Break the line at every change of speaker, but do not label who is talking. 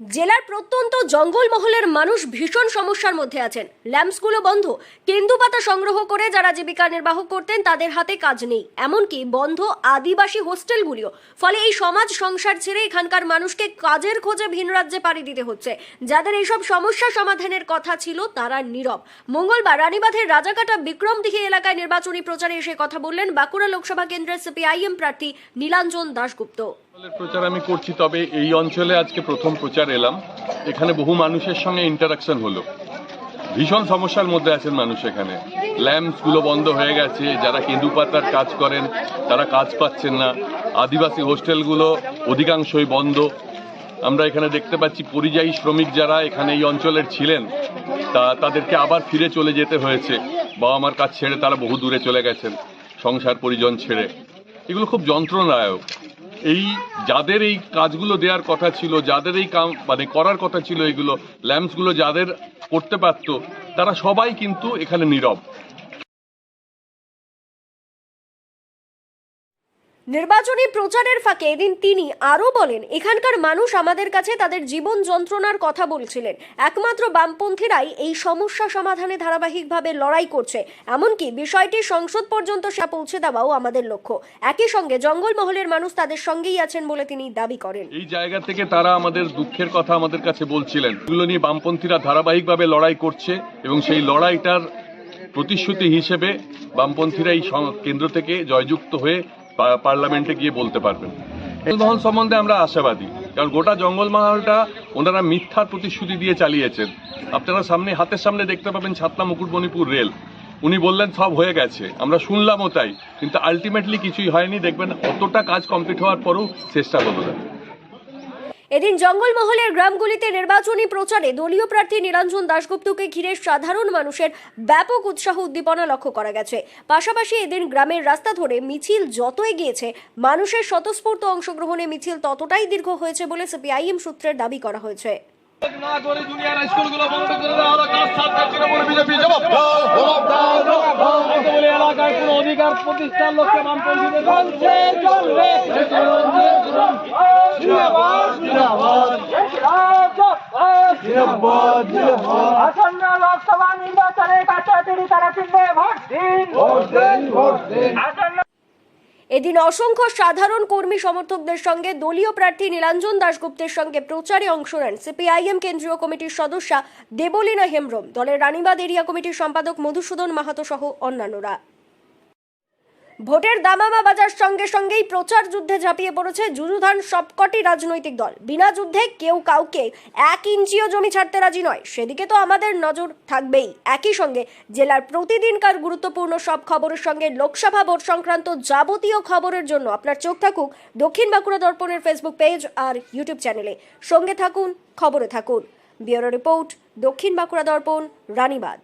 জেলার প্রত্যন্ত জঙ্গলমহলের মানুষ ভীষণ সমস্যার মধ্যে আছেন। ল্যাম্পসগুলো বন্ধ। কেন্দুপাতা সংগ্রহ করে যারা জীবিকা নির্বাহ করতেন, তাদের হাতে কাজ নেই। এমনকি বন্ধ আদিবাসী হোস্টেলগুলিও। ফলে এই সমাজ সংসার ছেড়ে এখানকার মানুষকে কাজের খোঁজে ভিন রাজ্যে পাড়ি দিতে হচ্ছে। যাদের এইসব সমস্যা সমাধানের কথা ছিল, তারা নীরব। মঙ্গলবার রানীবাঁধের রাজাকাটা বিক্রমদিঘি এলাকায় নির্বাচনী প্রচারে এসে কথা বললেন বাঁকুড়া লোকসভা কেন্দ্রের সিপিআইএম প্রার্থী নীলাঞ্জন দাশগুপ্ত।
প্রচার আমি করছি, তবে এই অঞ্চলে আজকে প্রথম প্রচার এলাম। এখানে বহু মানুষের সঙ্গে ইন্টারাকশন হলো। ভীষণ সমস্যার মধ্যে আছেন মানুষ এখানে। ল্যাম্পসগুলো বন্ধ হয়ে গেছে, যারা কেঁদু পাতার কাজ করেন, তারা কাজ পাচ্ছেন না। আদিবাসী হোস্টেলগুলো অধিকাংশই বন্ধ। আমরা এখানে দেখতে পাচ্ছি পরিযায়ী শ্রমিক যারা এখানে এই অঞ্চলের ছিলেন, তা তাদেরকে আবার ফিরে চলে যেতে হয়েছে। বাবা মার কাজ ছেড়ে তারা বহু দূরে চলে গেছেন সংসার পরিজন ছেড়ে। এগুলো খুব যন্ত্রণাদায়ক। এই যাদের এই কাজগুলো দেওয়ার কথা ছিল, যাদের এই কাম মানে করার কথা ছিল এগুলো, ল্যাম্পসগুলো যাদের করতে পারতো, তারা সবাই কিন্তু এখানে নীরব।
নির্বাচনী প্রচারের ফাঁকে এদিন তিনি আরও বলেন, এখানকার মানুষ আমাদের কাছে তাদের জীবন যন্ত্রণার কথা বলছিলেন। একমাত্র বামপন্থীরাই এই সমস্যা সমাধানে ধারাবাহিকভাবে লড়াই করছে। এমনকি বিষয়টি সংসদ পর্যন্ত সা পৌঁছে দেওয়াও আমাদের লক্ষ্য। একই সঙ্গে জঙ্গলমহলের মানুষ তাদের সঙ্গেই আছেন বলে তিনি দাবি করেন।
এই জায়গা থেকে তারা আমাদের দুঃখের কথা আমাদের কাছে বলছিলেন। এগুলো নিয়ে বামপন্থীরা ধারাবাহিকভাবে লড়াই করছে এবং সেই লড়াইটার প্রতিশ্রুতি হিসেবে বামপন্থীরা এই কেন্দ্র থেকে জয়যুক্ত হয়ে পার্লামেন্টে গিয়ে বলতে পারবেন। জঙ্গলমহল সম্বন্ধে আমরা আশাবাদী, কারণ গোটা জঙ্গলমহলটা ওনারা মিথ্যার প্রতিশ্রুতি দিয়ে চালিয়েছেন। আপনারা সামনে, হাতের সামনে দেখতে পাবেন ছাতনা মুকুটমণিপুর রেল। উনি বললেন, সব হয়ে গেছে। আমরা শুনলামও তাই, কিন্তু আলটিমেটলি কিছুই হয়নি। দেখবেন, অতটা কাজ কমপ্লিট হওয়ার পরও চেষ্টা হলো না
এদিন জঙ্গলমহলের গ্রামগুলিতে নির্বাচনী প্রচারে দলীয় প্রার্থী নিরঞ্জন দাশগুপ্তকে ঘিরে সাধারণ মানুষের ব্যাপক উৎসাহ উদ্দীপনা লক্ষ্য করা গেছে। পাশাপাশি এদিন গ্রামের রাস্তা ধরে মিছিল যত এগিয়েছে মানুষের স্বতঃস্ফূর্ত অংশগ্রহণে মিছিল ততটাই দীর্ঘ হয়েছে বলে সিপিআইএম সূত্রের দাবি করা হয়েছে।
না করে জুনিয়র স্কুলগুলো বন্ধ করে দেওয়া হলো কাজ ছাড়তে তৃণমূল বিজেপি জবাব দাও জবাব দাও জবাব দাও বলে এলাকায় কোনো অধিকার প্রতিষ্ঠার লক্ষ্যে বামপন্থীদের চলছে চলবে।
এদিন অসংখ্য সাধারণ কর্মী সমর্থকদের সঙ্গে দলীয় প্রার্থী নীলাঞ্জন দাশগুপ্তের সঙ্গে প্রচারে অংশ নেন সিপিআইএম কেন্দ্রীয় কমিটির সদস্যা দেবলীনা হেমব্রম। দলের রানীবাদ এরিয়া কমিটির সম্পাদক মধুসূদন মাহাতো সহ অন্যান্যরা। ভোটের দামামা বাজার সঙ্গে সঙ্গেই প্রচার যুদ্ধে ঝাঁপিয়ে পড়েছে যুযুধান সবকটি রাজনৈতিক দল। বিনা যুদ্ধে কেউ কাউকে এক ইঞ্চিও জমি ছাড়তে রাজি নয়। সেদিকে তো আমাদের নজর থাকবেই। একই সঙ্গে জেলার প্রতিদিনকার গুরুত্বপূর্ণ সব খবরের সঙ্গে লোকসভা ভোট সংক্রান্ত যাবতীয় খবরের জন্য আপনার চোখ থাকুক দক্ষিণ বাঁকুড়া দর্পণের ফেসবুক পেজ আর ইউটিউব চ্যানেলে সঙ্গে থাকুন, খবরে থাকুন। ব্যুরো রিপোর্ট, দক্ষিণ বাঁকুড়া দর্পণ, রানীবাঁধ।